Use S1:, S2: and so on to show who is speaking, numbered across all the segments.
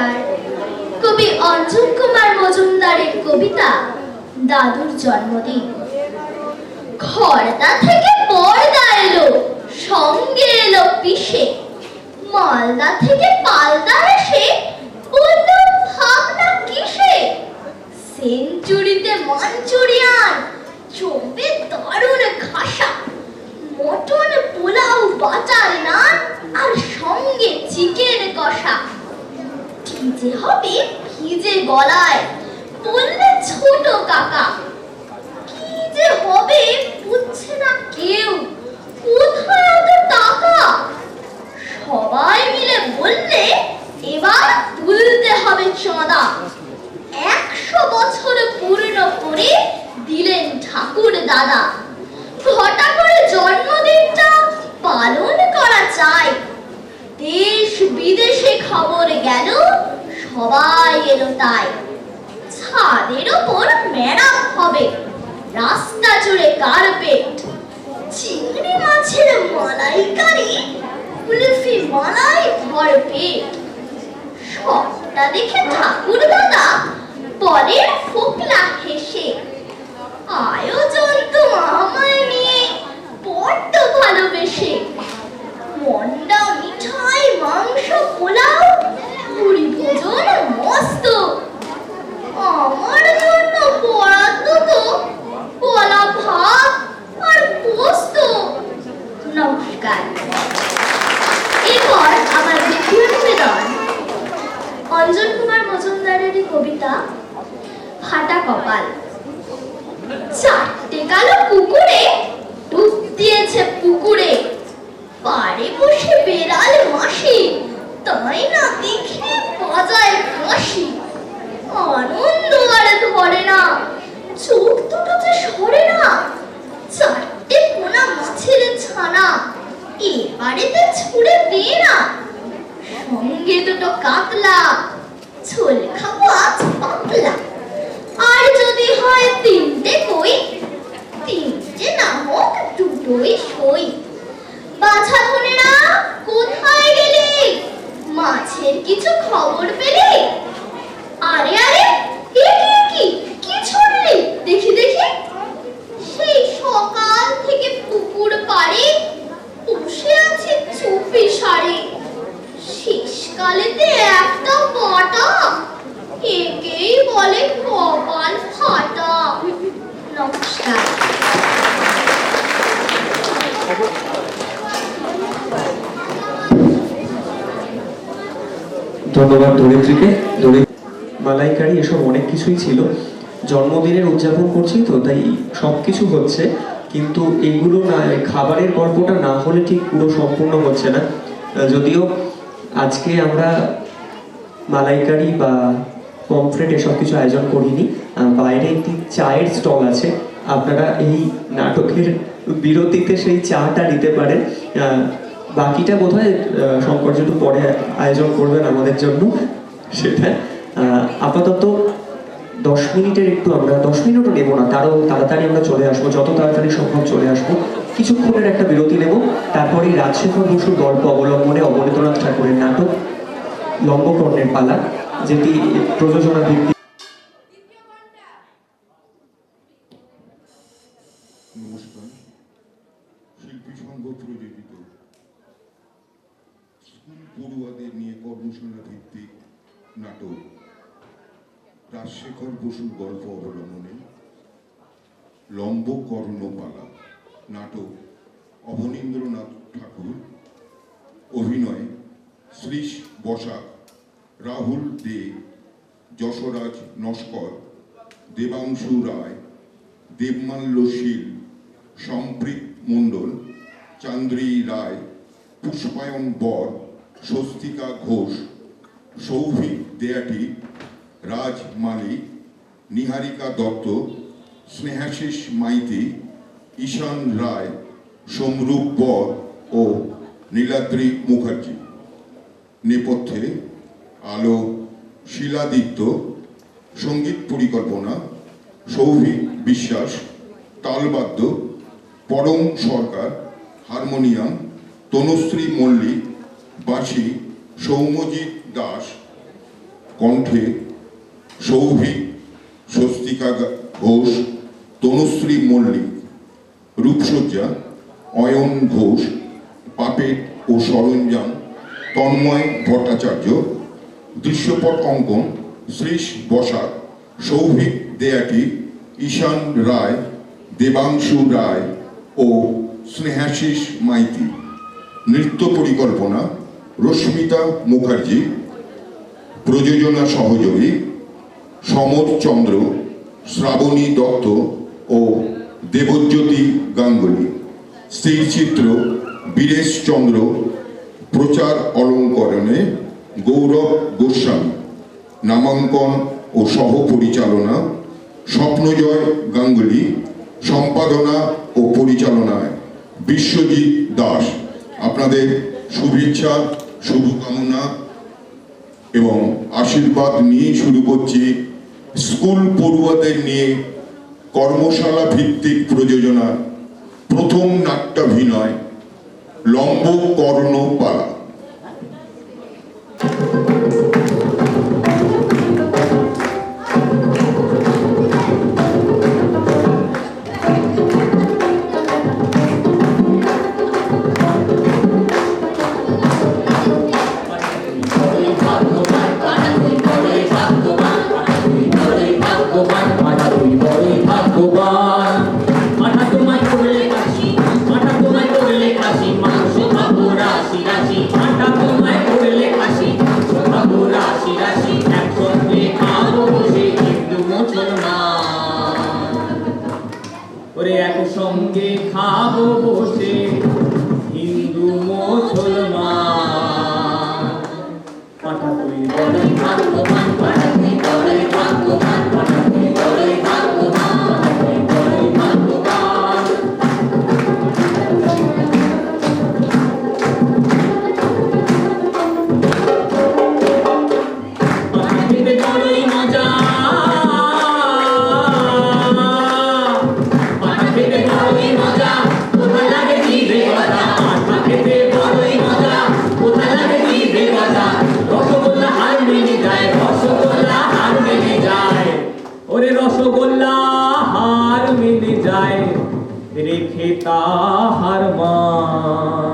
S1: নমস্কার কবি অঞ্জন কুমার মজুমদারের কবিতা দাদুর জন্মদিন। খড়দা থেকে পর্দা এলো, সঙ্গে এলো পিসে। মালদা থেকে পালদা এসে বলল ভাবনা কিসে? সেঞ্চুরিতে মাঞ্চুরিয়ান চোপে দারুণ খাসা মটন পোলাও বাটার নান, আর সঙ্গে চিকেন কষা। ভিজে হবে? ভিজে গলায় বললে ছোট কাকা। কি যে হবে বুঝছে না কেউ। কোথায় অত টাকা? সবাই মিলে বললে এবার তুলতে হবে চাঁদা। একশো বছর পূর্ণ করে দিলেন ঠাকুর দাদা। ঘটা করে জন্মদিনটা পালন করা চাই দেশ বিদেশে খবর গেল, সবাই এলো তাই। ছাদের ওপর মেরা হবে, রাস্তা জুড়ে কার্পেট চিংড়ি মাছের মালাইকারি, কুলফি মালাই ভর পেট সবটা দেখে ঠাকুর দাদা পরে ফোকলা হেসে, আয়োজন তো আমায় নিয়ে বড্ড ভালোবেসে। মন্ডা মিঠাই মাংস পোলাও পুরি ভোজন come
S2: on. ধরিত্রীকে ধরি মালাইকারি, এসব অনেক কিছুই ছিল। জন্মদিনের উদযাপন করছি তো, তাই সব কিছু হচ্ছে। কিন্তু এগুলো না খাবারের গল্পটা না হলে ঠিক পুরো সম্পূর্ণ হচ্ছে না। যদিও আজকে আমরা মালাইকারি বা পমফ্রেট এসব কিছু আয়োজন করিনি। বাইরে একটি চায়ের স্টল আছে। আপনারা এই নাটকের বিরতিতে সেই চাটা নিতে পারেন। বাকিটা বোধ হয় শঙ্কর পরে আয়োজন করবেন আমাদের জন্য সেটা আপাতত দশ মিনিটের একটু আমরা, দশ মিনিটও নেব না, তারও তাড়াতাড়ি আমরা চলে আসব, যত তাড়াতাড়ি সম্ভব চলে আসব। কিছুক্ষণের একটা বিরতি নেব তারপরে রাজশেখর বসুর গল্প অবলম্বনে অবনীন্দ্রনাথ ঠাকুরের নাটক, লম্বকর্ণের পালা, যেটি প্রযোজনা ভিত্তিক
S3: রাজশেখর বসুর গল্প অবলম্বনে লম্ব কর্ণপালা নাটক, অবনীন্দ্রনাথ ঠাকুর, অভিনয়, শ্রীশ বসাক, রাহুল দে, যশরাজ নস্কর, দেবাংশু রায়, দেবমাল্য শীল, সম্প্রীত মণ্ডল, চান্দ্রী রায়, পুষ্পায়ন বর, স্বস্তিকা ঘোষ, সৌভিক দেয়াটি রাজ মালিক, নিহারিকা দত্ত, স্নেহাশিস মাইতি, ঈশান রায়, সমরূপ বর ও নীলাদ্রি মুখার্জি। নেপথ্যে আলো শিলাদিত্য, সংগীত পরিকল্পনা, সৌভিক বিশ্বাস, তালবাদ্য, পরম সরকার, হারমোনিয়াম, তনুশ্রী মল্লিক, বাঁশি সৌম্যজিৎ দাস, কণ্ঠে সৌভিক, স্বস্তিকা ঘোষ, তনুশ্রী মল্লিক, রূপসজ্জা, অয়ন ঘোষ, পাপেট ও সরঞ্জাম, তন্ময় ভট্টাচার্য, দৃশ্যপট অঙ্কন, শ্রীশ বসাক, সৌভিক দেয়াটি, ঈশান রায়, দেবাংশু রায় ও স্নেহাশিস মাইতি। নৃত্য পরিকল্পনা, রশ্মিতা মুখার্জি, প্রযোজনা সহযোগী সমর চন্দ্র, শ্রাবণী দত্ত ও দেবজ্যোতি গাঙ্গুলি। স্থিরচিত্র বীরেশ চন্দ্র, প্রচার অলঙ্করণে গৌরব গোস্বামী। নামাঙ্কন ও সহ পরিচালনা স্বপ্নজয় গাঙ্গুলি, সম্পাদনা ও পরিচালনায় বিশ্বজিৎ দাস। আপনাদের শুভেচ্ছা, শুভকামনা এবং আশীর্বাদ নিয়ে শুরু করছি স্কুল পড়ুয়াদের নিয়ে কর্মশালা ভিত্তিক প্রযোজনা প্রথম নাট্যাভিনয় লম্ব কর্ণপালা
S4: ওরে একসঙ্গে খাব বসে হিন্দু মুসলমান। বড়ই ভাগ্যবান ভাগ্যবান। মেনে যায় রেখে তাহার মান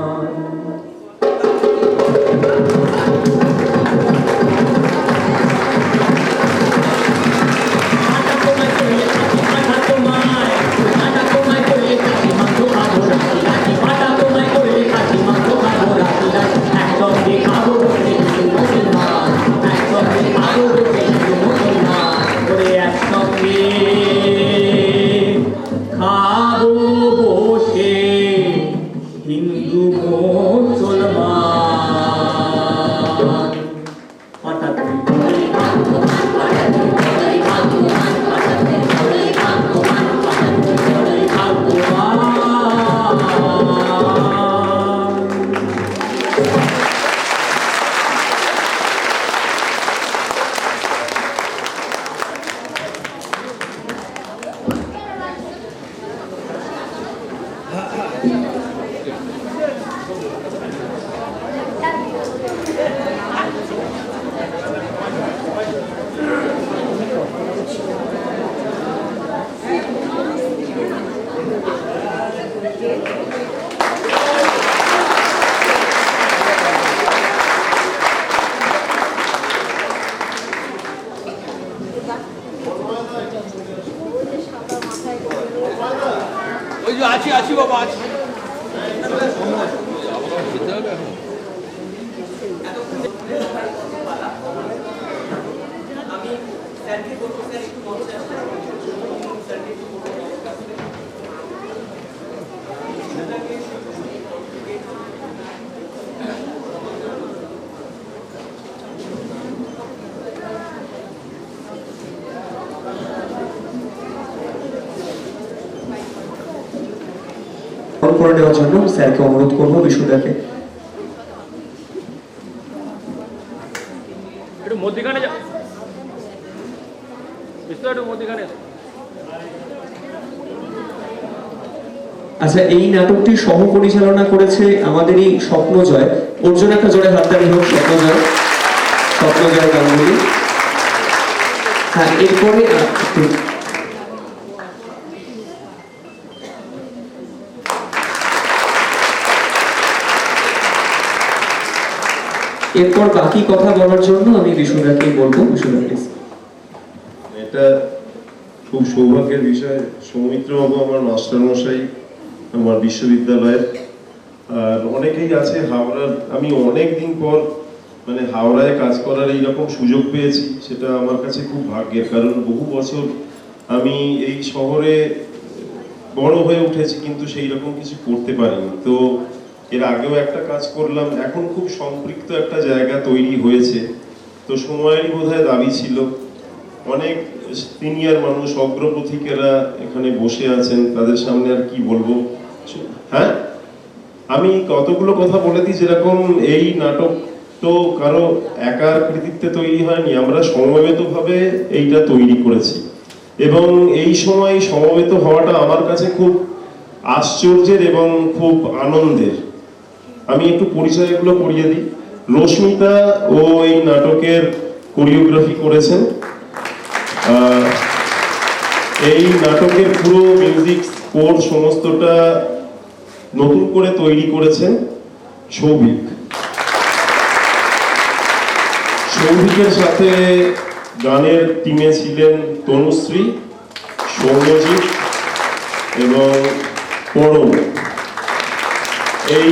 S5: ওই যে আছি আছি বাবা আছি।
S2: গ্রহণ করে নেওয়ার জন্য স্যারকে অনুরোধ করব বিশুদাকে
S5: একটু মধ্যিখানে যা। একটু মধ্যিখানে।
S2: আচ্ছা এই নাটকটি সহ পরিচালনা করেছে আমাদেরই স্বপ্নজয়। ওর জন্য একটা জোরে হাততালি হোক স্বপ্নজয়। স্বপ্নজয় গাঙ্গুলি। হ্যাঁ এরপরে এরপর বাকি কথা বলার জন্য আমি বিশুরাকে বলব প্লিজ
S6: এটা খুব সৌভাগ্যের বিষয়। সৌমিত্র বাবু আমার মাস্টারমশাই, আমার বিশ্ববিদ্যালয়ের। আর অনেকেই আছে হাওড়ার। আমি অনেক দিন পর মানে হাওড়ায় কাজ করার এইরকম সুযোগ পেয়েছি, সেটা আমার কাছে খুব ভাগ্যের। কারণ বহু বছর আমি এই শহরে বড় হয়ে উঠেছি, কিন্তু সেই রকম কিছু করতে পারিনি। তো এর আগেও একটা কাজ করলাম, এখন খুব সম্পৃক্ত একটা জায়গা তৈরি হয়েছে। তো সময়েরই বোধহয় দাবি ছিল, অনেক সিনিয়র মানুষ, অগ্রপথিকেরা এখানে বসে আছেন, তাদের সামনে আর কি বলব? হ্যাঁ? আমি কতগুলো কথা বলে দিই, যেরকম এই নাটক তো কারও একার কৃতিত্বে তৈরি হয়নি, আমরা সমবেতভাবে এইটা তৈরি করেছি। এবং এই সময় সমবেত হওয়াটা আমার কাছে খুব আশ্চর্যের এবং খুব আনন্দের। আমি একটু পরিচয়গুলো করিয়ে দিই। রশ্মিতা ও এই নাটকের কোরিওগ্রাফি করেছেন। এই নাটকের পুরো মিউজিক স্কোর সমস্তটা নতুন করে তৈরি করেছেন সৌভিক। সৌভিকের সাথে গানের টিমে ছিলেন তনুশ্রী, সৌম্যজিৎ এবং পরম এই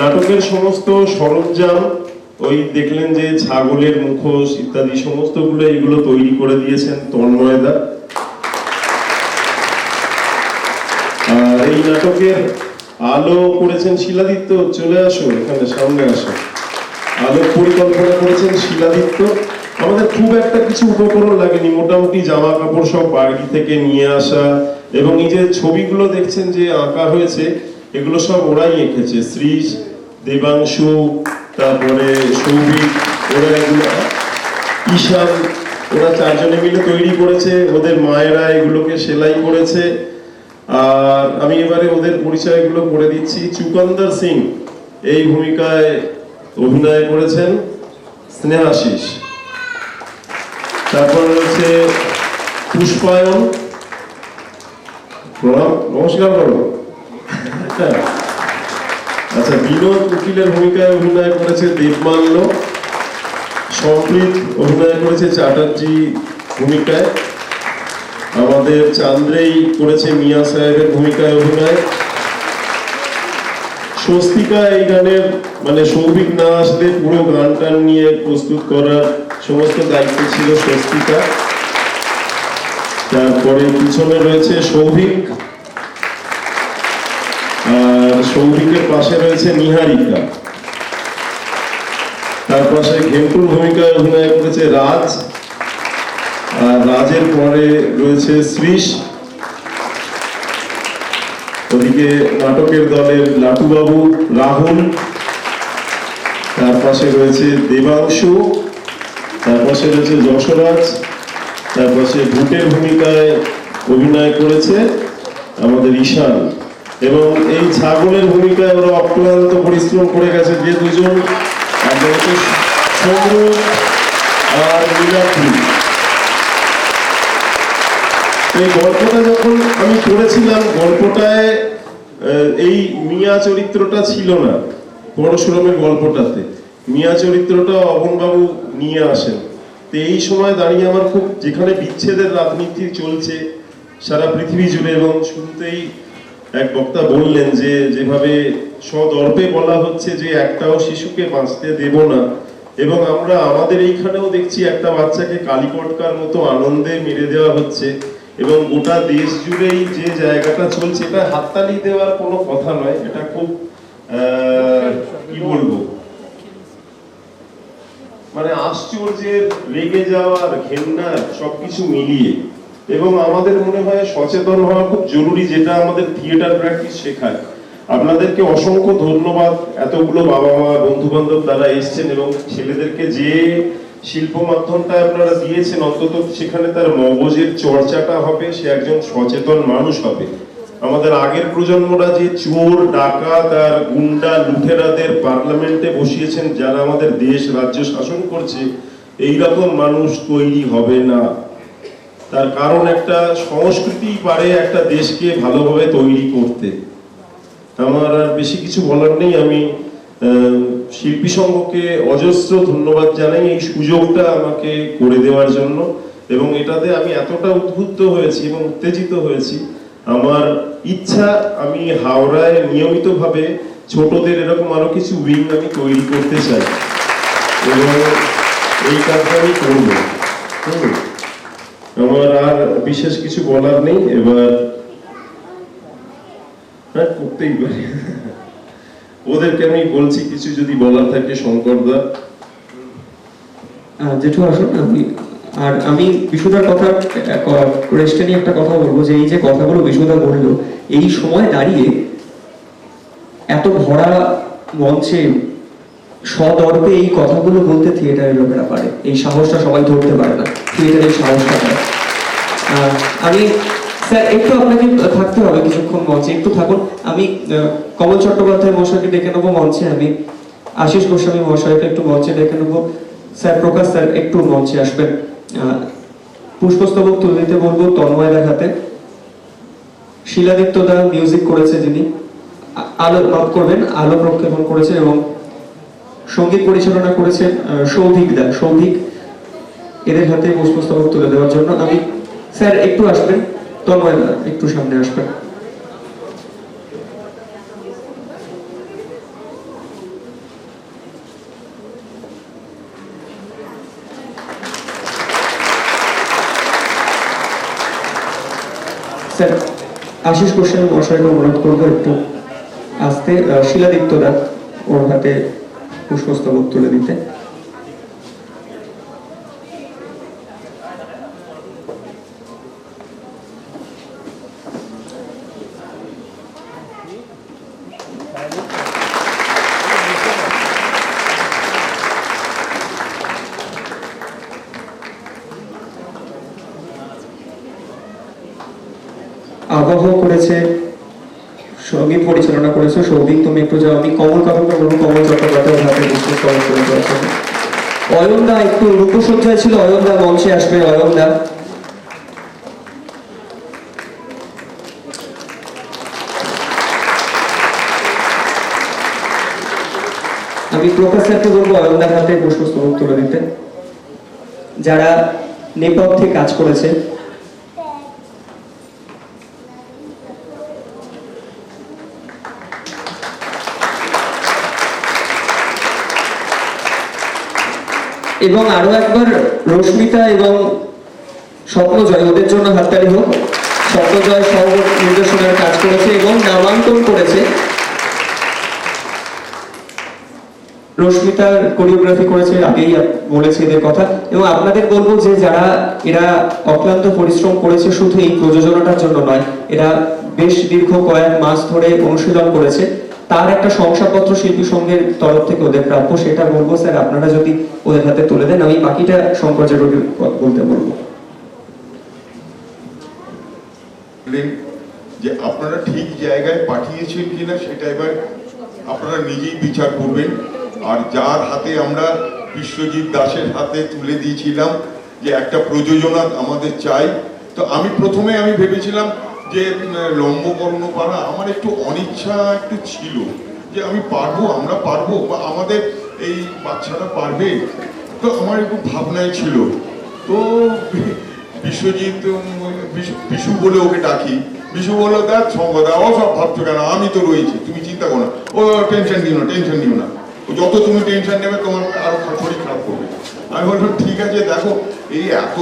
S6: নাটকের সমস্ত সরঞ্জাম, ওই দেখলেন যে ছাগলের মুখোশ ইত্যাদি, সমস্তগুলো এগুলো তৈরি করে দিয়েছেন তন্ময়দা। এই নাটকের আলো করেছেন শিলাদিত্য। চলে আসো, এখানে সামনে আসো। আলো পরিকল্পনা করেছেন শিলাদিত্য। আমাদের খুব একটা কিছু উপকরণ লাগেনি, মোটামুটি জামা কাপড় সব বাড়ি থেকে নিয়ে আসা এবং এই যে ছবিগুলো দেখছেন যে আঁকা হয়েছে এগুলো সব ওরাই এঁকেছে শ্রীশ দেবাংশু, তারপরে সৌভিক, ওরা এগুলো ঈশান, ওরা চারজনে মিলে তৈরি করেছে। ওদের মায়েরা এগুলোকে সেলাই করেছে। আর আমি এবারে ওদের পরিচয়গুলো করে দিচ্ছি। চুকন্দর সিং এই ভূমিকায় অভিনয় করেছেন স্নেহাশিস। তারপর রয়েছে পুষ্পায়ন। প্রণাম, নমস্কার করো আচ্ছা বিনোদ উকিলের ভূমিকায় অভিনয় করেছে দেবমাল্য সম্প্রীত অভিনয় করেছে চ্যাটার্জি ভূমিকায়। আমাদের চান্দ্রেই করেছে মিয়া সাহেবের ভূমিকায় অভিনয়। স্বস্তিকা এই গানের মানে সৌভিক না আসলে পুরো গান টান নিয়ে প্রস্তুত করার সমস্ত দায়িত্ব ছিল স্বস্তিকা। তারপরে পিছনে রয়েছে সৌভিক। সৌভিকের পাশে রয়েছে নিহারিকা। তার পাশে ঘেন্টুর ভূমিকায় অভিনয় করেছে রাজ। আর রাজের পরে রয়েছে শ্রীশ। ওদিকে নাটকের দলের লাটুবাবু রাহুল। তার পাশে রয়েছে দেবাংশু। তার পাশে রয়েছে যশোরাজ। তার পাশে ভূতের ভূমিকায় অভিনয় করেছে আমাদের ঈশান। এবং এই ছাগলের ভূমিকায় ওরা অক্লান্ত পরিশ্রম করে গেছে যে দুজন আর এই গল্পটা যখন আমি পড়েছিলাম, গল্পটায় এই মিয়া চরিত্রটা ছিল না পরশুরামের গল্পটাতে। মিয়া চরিত্রটা অবনবাবু নিয়ে আসেন। তো এই সময় দাঁড়িয়ে আমার খুব যেখানে বিচ্ছেদের রাজনীতি চলছে, সারা পৃথিবী জুড়ে এবং শুনতেই এক বক্তা বললেন যে, যেভাবে সদর্পে বলা হচ্ছে যে, একটাও শিশুকে বাঁচতে দেব না। এবং আমরা আমাদের এইখানেও দেখছি একটা বাচ্চাকে কালীপটকার মতো আনন্দে মেরে দেওয়া হচ্ছে। এবং গোটা দেশ জুড়েই যে জায়গাটা চলছে, এটা হাততালি দেওয়ার কোনো কথা নয়। এটা খুব কি বলব? মানে আশ্চর্যের রেগে যাওয়ার ঘেন্নার সবকিছু মিলিয়ে। এবং আমাদের মনে হয় সচেতন হওয়া খুব জরুরি যেটা আমাদের থিয়েটার প্র্যাকটিস শেখায়। আপনাদেরকে অসংখ্য ধন্যবাদ। এতগুলো বাবা মা বন্ধু বান্ধব তারা এসছেন এবং ছেলেদেরকে যে শিল্প মাধ্যমটা আপনারা দিয়েছেন, অন্তত সেখানে তার মগজের চর্চাটা হবে, সে একজন সচেতন মানুষ হবে। আমাদের আগের প্রজন্মরা যে চোর, ডাকাত আর গুন্ডা লুঠেরাদের পার্লামেন্টে বসিয়েছেন, যারা আমাদের দেশ, রাজ্য শাসন করছে, এইরকম মানুষ তৈরি হবে না। তার কারণ একটা সংস্কৃতি পারে একটা দেশকে ভালোভাবে তৈরি করতে। আমার আর বেশি কিছু বলার নেই, আমি শিল্পী সংঘকে অজস্র ধন্যবাদ জানাই এই সুযোগটা আমাকে করে দেওয়ার জন্য এবং এটাতে আমি এতটা উদ্বুদ্ধ হয়েছি এবং উত্তেজিত হয়েছি। আমার ইচ্ছা, আমি হাওড়ায় নিয়মিতভাবে ছোটদের এরকম আরও কিছু উইং আমি তৈরি করতে চাই। এবং এই কাজটা আমি করব। আমার আর বিশেষ কিছু বলার নেই, এবার হ্যাঁ করতেই পারি। ওদেরকে আমি বলছি, কিছু যদি বলার থাকে শঙ্করদা
S2: জেঠু, আসুন আমি আর আমি বিশুদার কথা রেস্টে নিয়ে একটা কথা বলব, যে এই যে কথাগুলো বিশুদা বলল, এই সময় দাঁড়িয়ে এত ভরা মঞ্চে সদর্পে এই কথাগুলো বলতে থিয়েটারের লোকেরা পারে। এই সাহসটা সবাই ধরতে পারে না। সাহসটা পায় আমি, স্যার, একটু আপনাকে থাকতে হবে কিছুক্ষণ মঞ্চে, একটু থাকুন। আমি কমল চট্টোপাধ্যায় মহাশয়কে ডেকে নেব মঞ্চে আমি। আশিস গোস্বামী মহাশয়কে একটু মঞ্চে ডেকে নেব। স্যার, প্রকাশ স্যার, একটু মঞ্চে আসবেন। পুষ্পস্তবক তুলে দিতে বলব তন্ময় দেখাতে শিলাদিত্য দা মিউজিক করেছে যিনি। আলো নট করবেন, আলো প্রক্ষেপণ করেছে এবং সংগীত পরিচালনা করেছেন সৌভিক দা সৌভিক এদের হাতে পুষ্পস্তবক তুলে দেওয়ার জন্য আমি স্যার একটু আসবেন। তন্ময় একটু সামনে আসবেন। স্যার আশিস গোস্বামী মশাইকে অনুরোধ করব একটু আসতে আহ, শিলাদিত্য দা ওর হাতে পুষ্পস্তবক তুলে দিতে আবহ করেছে সংগীত পরিচালনা করেছে সৌভিক তুমি একটু যাও আমি কমল কাপড় বলব কমল চট্টোপাধ্যায়ের হাতে তুলে দেওয়ার জন্য অয়নদা একটু রূপসজ্জায় ছিল, অয়নদা মঞ্চে আসবে, অয়নদা। আমি প্রফেসরকে বলব হাতে তুলে দিতে। যারা নেপথ্যে কাজ করেছে এবং আরও একবার রশ্মিতা এবং স্বপ্নজয়, ওদের জন্য হাততালি হোক। স্বপ্নজয় সহ নির্দেশনার কাজ করেছে এবং নামাঙ্কন করেছে। রশ্মিতার কোরিওগ্রাফি করেছে, আগেই বলেছে এদের কথা। এবং আপনাদের বলব যে যারা, এরা অক্লান্ত পরিশ্রম করেছে শুধু এই প্রযোজনাটার জন্য নয়, এরা বেশ দীর্ঘ কয়েক মাস ধরে অনুশীলন করেছে। তার একটা শংসাপত্র শিল্পী সংঘের তরফ থেকে ওদের প্রাপ্য, সেটা বলব, স্যার, আপনারা যদি ওদের হাতে তুলে দেন, আমি বাকিটা শঙ্কর বলতে বলব।
S3: যে আপনারা ঠিক জায়গায় পাঠিয়েছেন কিনা, সেটা এবার আপনারা নিজেই বিচার করবেন। আর যার হাতে আমরা বিশ্বজিৎ দাসের হাতে তুলে দিয়েছিলাম যে একটা প্রযোজনা আমাদের চাই, তো আমি প্রথমে আমি ভেবেছিলাম যে লম্বকর্ণ পাড়া আমার একটু অনিচ্ছা একটু ছিল যে আমি পারব, আমরা পারব, বা আমাদের এই বাচ্চারা পারবে। তো আমার একটু ভাবনায় ছিল। তো বিশ্বজিৎ বিশু- বলে ওকে ডাকি। বিশু বলল, দেখ সম্পদা ও সব ভাবছ কেন? আমি তো রয়েছি, তুমি চিন্তা করো না। ও, টেনশন নিও না, টেনশন নিও না। যত তুমি টেনশন নেবে, তোমার আরও শরীর খারাপ করবে। আমি বললাম, ঠিক আছে, দেখো, এই এত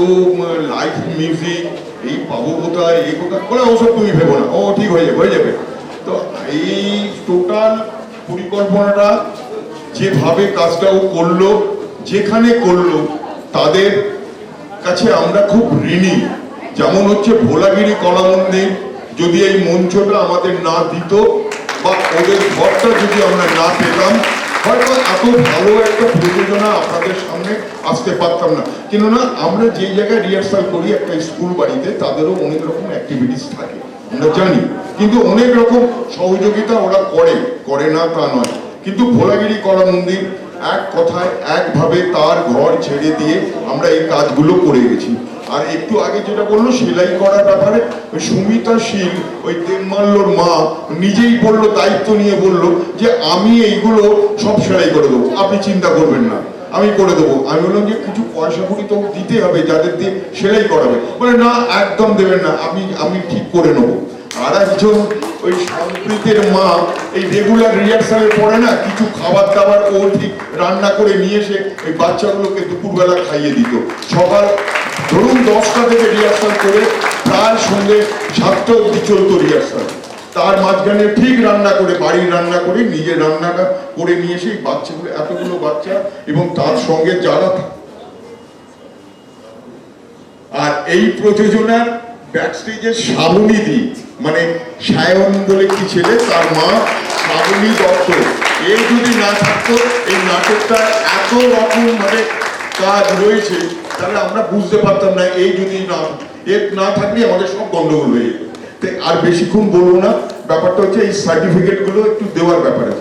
S3: লাইভ মিউজিক এই পাবো কোথায়, এই কোথায়? বলে, ওসব তুমি ভেবো না। ও, ঠিক, হয়ে যাবে হয়ে যাবে। তো এই টোটাল পরিকল্পনাটা যেভাবে কাজটা ও করল, যেখানে করল, তাদের কাছে আমরা খুব ঋণী। যেমন হচ্ছে ভোলাগিরি কলা মন্দির, যদি এই মঞ্চটা আমাদের না দিত বা ওদের ঘরটা যদি আমরা না পেতাম ভালো একটা প্রযোজনা আপনাদের সামনে আসতে পারতাম না। কেননা আমরা যে জায়গায় রিহার্সাল করি একটা স্কুল বাড়িতে, তাদেরও অনেক রকম অ্যাক্টিভিটিস থাকে, আমরা জানি। কিন্তু অনেক রকম সহযোগিতা ওরা করে করে না তা নয়। কিন্তু ভোলাগিরি কলা মন্দির এক কথায় একভাবে তার ঘর ছেড়ে দিয়ে আমরা এই কাজগুলো করে গেছি। আর একটু আগে যেটা বলল, সেলাই করার ব্যাপারে ওই সুমিতা শীল, ওই তেমমাল্লোর মা, নিজেই বলল, দায়িত্ব নিয়ে বলল যে আমি এইগুলো সব সেলাই করে দেবো। আপনি চিন্তা করবেন না, আমি করে দেবো। আমি বললাম যে কিছু পয়সা কড়ি তো দিতে হবে, যাদের দিয়ে সেলাই করাবে। বলে, না, একদম দেবেন না, আমি আমি ঠিক করে নেব। আর একজন ওই সম্প্রীতের মা, এই রেগুলার রিহার্সালের পরে না, কিছু খাবার দাবার ও ঠিক রান্না করে নিয়ে এসে ওই বাচ্চাগুলোকে দুপুরবেলা খাইয়ে দিত। সকাল ধরুন দশটা থেকে রিহার্সাল করে প্রায় সন্ধ্যে সাতটা অবধি চলতো রিহার্সাল তার মাঝখানে ঠিক রান্না করে, বাড়ির রান্না করে, নিজের রান্নাটা করে নিয়ে এসে বাচ্চাগুলো, এতগুলো বাচ্চা এবং তার সঙ্গে যারা আর এই প্রযোজনার ব্যাকস্টেজের শ্রাবণী দি মানে সায়ন বলে কি ছেলে, তার মা শ্রাবণী দত্ত। এই যদি না থাকতো, এই নাটকটা এত রকম মানে কাজ রয়েছে তাহলে আমরা বুঝতে পারতাম না, এই যদি না, এর না থাকলে আমাদের সব গন্ডগোল হয়ে যেত। আর বেশিক্ষণ বলব না, ব্যাপারটা হচ্ছে এই সার্টিফিকেটগুলো একটু দেওয়ার ব্যাপারে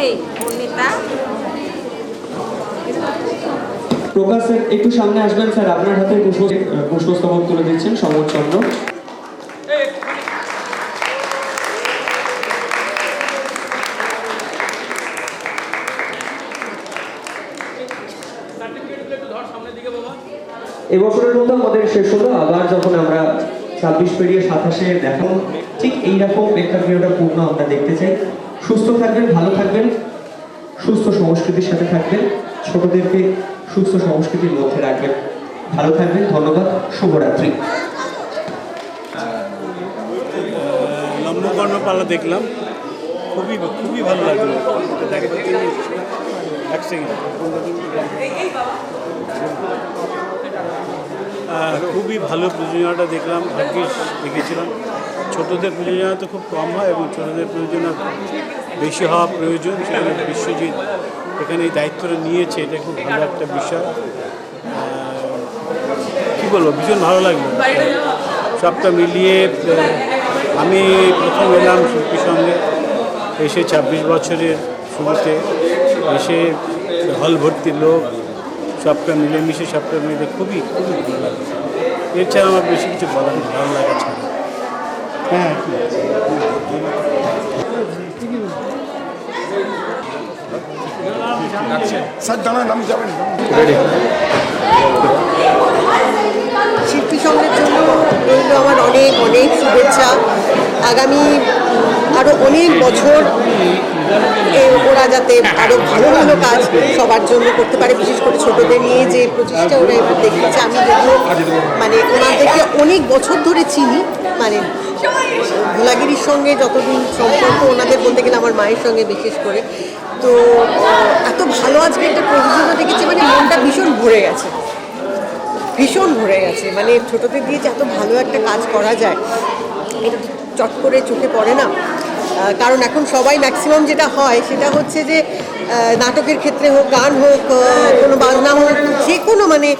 S7: এই অর্ণিতা
S2: প্রকাশ স্যার, একটু সামনে আসবেন স্যার, আপনার হাতে পুষ্প পুষ্পস্তবক তুলে দিচ্ছেন সমর চন্দ্র। এবছরের মতো আমাদের শেষ হলো, আবার যখন আমরা ছাব্বিশ পেরিয়ে সাতাশে দেখো ঠিক এইরকম প্রেক্ষাগৃহটা পূর্ণ আমরা দেখতে চাই। সুস্থ থাকবেন, ভালো থাকবেন, সুস্থ সংস্কৃতির সাথে থাকবেন। ছোটদেরকে সুস্থ সংস্কৃতির মধ্যে রাখবেন ভালো থাকবেন, ধন্যবাদ, শুভরাত্রি।
S8: দেখলাম। খুবই খুবই ভালো লাগল। খুবই ভালো প্রযোজনাটা দেখলাম, ভাগ্যিস দেখেছিলাম। ছোটদের প্রযোজনা তো খুব কম হয় এবং ছোটদের প্রযোজনা বেশি হওয়া প্রয়োজন সেখানে বিশ্বজিৎ এখানে এই দায়িত্বটা নিয়েছে, এটা খুব ভালো একটা বিষয়। কি বলব, ভীষণ ভালো লাগল। সবটা মিলিয়ে আমি প্রথম এলাম শিল্পীর সঙ্গে, এসে ছাব্বিশ বছরের শুরুতে এসে হল ভর্তি লোক, সবটা মিলেমিশে, সবটা মিলে খুবই খুবই ভালো লাগে এছাড়া আমার বেশি কিছু বলার ভালো লাগা হ্যাঁ।
S9: শিল্পী সংঘের জন্য রইল আমার অনেক অনেক শুভেচ্ছা। আগামী আরও অনেক বছর ওরা যাতে আরও ভালো ভালো কাজ সবার জন্য করতে পারে বিশেষ করে ছোটদের নিয়ে যে প্রচেষ্টা ওরা এবার দেখেছে আমি যদিও মানে ওনাদেরকে অনেক বছর ধরে চিনি মানে ভোলাগিরির সঙ্গে যতদিন সম্পর্ক ওনাদের বলতে গেলে আমার মায়ের সঙ্গে বিশেষ করে। তো এত ভালো আজকে একটা প্রযোজনা দেখেছি মানে মনটা ভীষণ ভরে গেছে। ভীষণ ভরে গেছে মানে ছোটোতে দিয়ে যে এত ভালো একটা কাজ করা যায়, এটা চট করে চোখে পড়ে না। কারণ এখন সবাই ম্যাক্সিমাম যেটা হয় সেটা হচ্ছে যে নাটকের ক্ষেত্রে হোক, গান হোক কোনো বাজনা হোক, যে কোনো মানে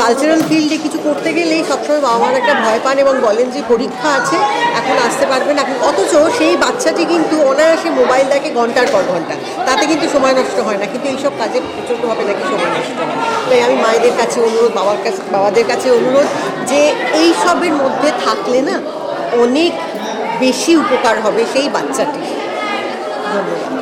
S9: কালচারাল ফিল্ডে কিছু করতে গেলেই সবসময় বাবা মার একটা ভয় পান এবং বলেন যে পরীক্ষা আছে, এখন আসতে পারবেন এখন অথচ সেই বাচ্চাটি কিন্তু অনায়াসে মোবাইল দেখে ঘণ্টার পর ঘণ্টা। তাতে কিন্তু সময় নষ্ট হয় না। কিন্তু এইসব কাজে প্রচণ্ডভাবে নাকি সময় নষ্ট হয়। তাই আমি মায়েদের কাছে অনুরোধ, বাবার কাছে, বাবাদের কাছে অনুরোধ যে, এই সবের মধ্যে থাকলে না, অনেক বেশি উপকার হবে সেই বাচ্চাটি ধন্যবাদ।